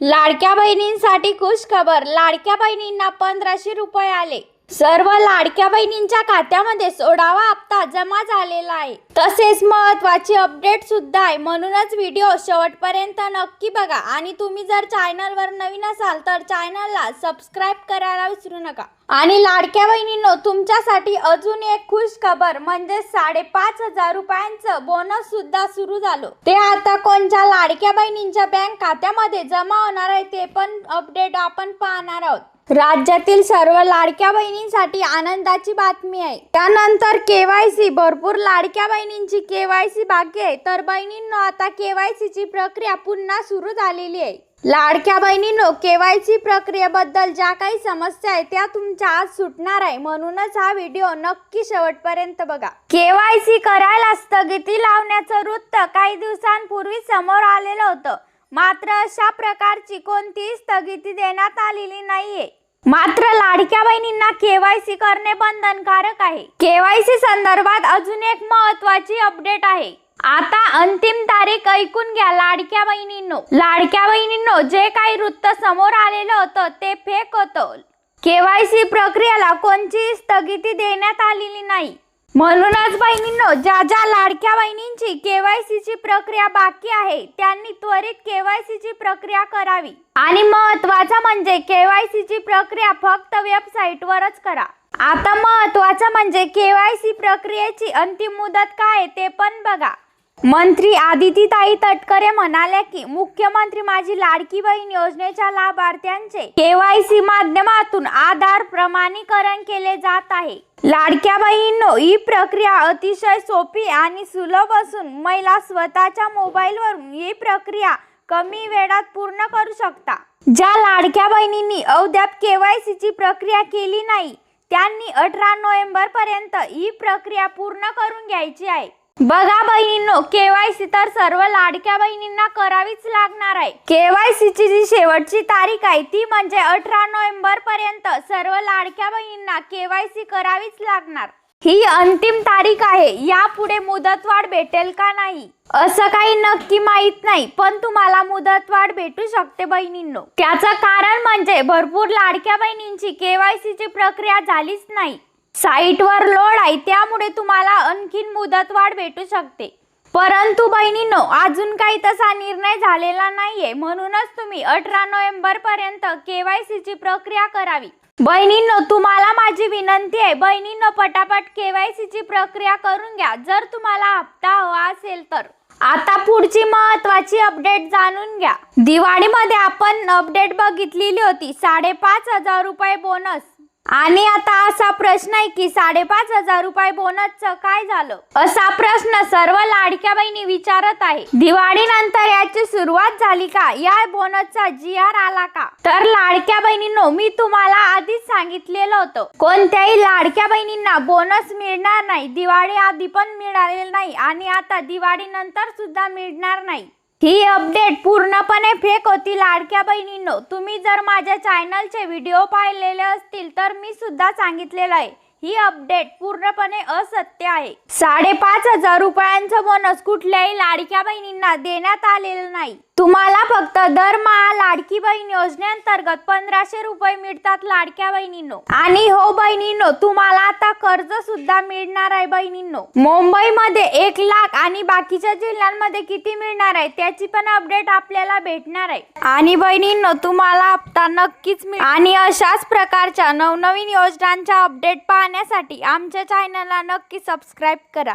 लाडक्या बहिणींसाठी खुश खबर लाडक्या बहिणींना पंधराशे रुपये आले. सर्व लाडक्या बहिणींच्या खात्यामध्ये सोळावा हप्ता जमा झालेला आहे. तसेच महत्वाची अपडेट सुद्धा आहे. म्हणूनच व्हिडिओ शेवटपर्यंत नक्की बघा. आणि तुम्ही जर चॅनलवर नवीन असाल तर चॅनलला सबस्क्राईब करायला विसरू नका. आणि लाडक्या बहिणींनो तुमच्यासाठी अजून एक खुश खबर म्हणजे साडेपाच हजार रुपयांचं बोनस सुद्धा सुरू झालं. ते आता कोणत्या लाडक्या बहिणींच्या बँक खात्यामध्ये जमा होणार आहे ते पण अपडेट आपण पाहणार आहोत. राज्यातील सर्व लाडक्या बहिणींसाठी आनंदाची बातमी आहे. त्यानंतर केवायसी भरपूर लाडक्या बहिणींची केवायसी बाकी आहे. तर बहिणींनो आता केवायसीची प्रक्रिया पुन्हा सुरू झालेली आहे. लाडक्या बहिणींनो केवायसी प्रक्रियेबद्दल ज्या काही समस्या आहेत त्या तुमच्या आज सुटणार आहे. म्हणूनच हा व्हिडिओ नक्की शेवटपर्यंत बघा. केवायसी करायला स्थगिती लावण्याचं वृत्त काही दिवसांपूर्वी समोर आलेलं होतं. मात्र अशा प्रकारची कोणतीही स्थगिती देण्यात आलेली नाहीये. मात्र लाडक्या बहिणींना केवायसी करणे बंधनकारक आहे. केवायसी संदर्भात अजून एक महत्वाची अपडेट आहे. आता अंतिम तारीख ऐकून घ्या लाडक्या बहिणींनो. लाडक्या बहिणींनो जे काही वृत्त समोर आलेलं होतं ते फेक होतं. केवायसी प्रक्रियेला कोणतीही स्थगिती देण्यात आलेली नाही. म्हणूनच बहिणींनो ज्या ज्या लाडक्या बहिणींची केवायसी ची प्रक्रिया बाकी आहे त्यांनी त्वरित केवायसी ची प्रक्रिया करावी. आणि महत्वाचं म्हणजे केवायसी ची प्रक्रिया फक्त वेबसाईट वरच करा. आता महत्वाचं म्हणजे केवायसी प्रक्रियेची अंतिम मुदत काय आहे ते पण बघा. मंत्री आदितीताई तटकरे म्हणाल्या की मुख्यमंत्री माझी लाडकी बहीण योजनेच्या लाभार्थ्यांचे केवायसी माध्यमातून आधार प्रमाणीकरण केले जात आहे. लाडक्या बहिणीनो ही प्रक्रिया अतिशय सोपी आणि सुलभ असून महिला स्वतःच्या मोबाईलवरून ही प्रक्रिया कमी वेळात पूर्ण करू शकता. ज्या लाडक्या बहिणींनी अद्याप केवायसीची प्रक्रिया केली नाही त्यांनी अठरा नोव्हेंबर पर्यंत ही प्रक्रिया पूर्ण करून घ्यायची आहे. बघा बहिणींनो केवायसी तर सर्व लाडक्या बहिणींना करावीच लागणार आहे. केवायसीची जी शेवटची तारीख आहे ती म्हणजे अठरा नोव्हेंबर पर्यंत सर्व लाडक्या बहिणींना केवायसी करावीच लागणार. ही अंतिम तारीख आहे यापुढे मुदतवाढ भेटेल का नाही असं काही नक्की माहीत नाही पण तुम्हाला मुदतवाढ भेटू शकते बहिणींनो. त्याचं कारण म्हणजे भरपूर लाडक्या बहिणींची केवायसीची प्रक्रिया झालीच नाही. साईटवर लोड आहे त्यामुळे तुम्हाला आणखीन मुदतवाढ भेटू शकते. परंतु बहिणींनो अजून काही तसा निर्णय झालेला नाहीये. म्हणूनच तुम्ही अठरा नोव्हेंबर पर्यंत केवायसी ची प्रक्रिया करावी. बहिणींनो तुम्हाला माझी विनंती आहे बहिणींनो पटापट केवायसी ची प्रक्रिया करून घ्या. जर तुम्हाला हप्ता हवा असेल तर. आता पुढची महत्वाची अपडेट जाणून घ्या. दिवाळीमध्ये आपण अपडेट बघितलेली होती साडेपाच हजार रुपये बोनस. आणि आता असा प्रश्न आहे की साडेपाच हजार रुपये बोनसचं काय झालं? असा प्रश्न सर्व लाडक्या बहिणी विचारत आहे. दिवाळीनंतर याची सुरुवात झाली का? या बोनसचा जी आर आला का? तर लाडक्या बहिणींनो मी तुम्हाला आधीच सांगितलेलं होतं. कोणत्याही लाडक्या बहिणींना बोनस मिळणार नाही. दिवाळी आधी पण मिळालेलं नाही आणि आता दिवाळी नंतर सुद्धा मिळणार नाही. ही अपडेट पूर्णपणे फेक होती लाडक्या बहिणींनो. तुम्ही जर माझ्या चॅनलचे व्हिडिओ पाहिलेले असतील तर मी सुद्धा सांगितलेलं आहे. ही अपडेट पूर्णपणे असत्य आहे. साडेपाच हजार रुपयांचं बोनस कुठल्याही लाडक्या बहिणींना देण्यात आलेलं नाही. तुम्हाला फक्त दरमहा लाडकी बहीण योजनेअंतर्गत पंधराशे रुपये मिळतात लाडक्या बहिणींनो. आणि हो बहिणींनो तुम्हाला आता कर्ज सुद्धा मिळणार आहे बहिणींनो. मुंबईमध्ये एक लाख आणि बाकीच्या जिल्ह्यांमध्ये किती मिळणार आहे त्याची पण अपडेट आपल्याला भेटणार आहे. आणि बहिणींनो तुम्हाला हप्ता नक्कीच मिळ आणि अशाच प्रकारच्या नवनवीन योजनांच्या अपडेट पाहण्यासाठी आमच्या चॅनलला नक्की सबस्क्राईब करा.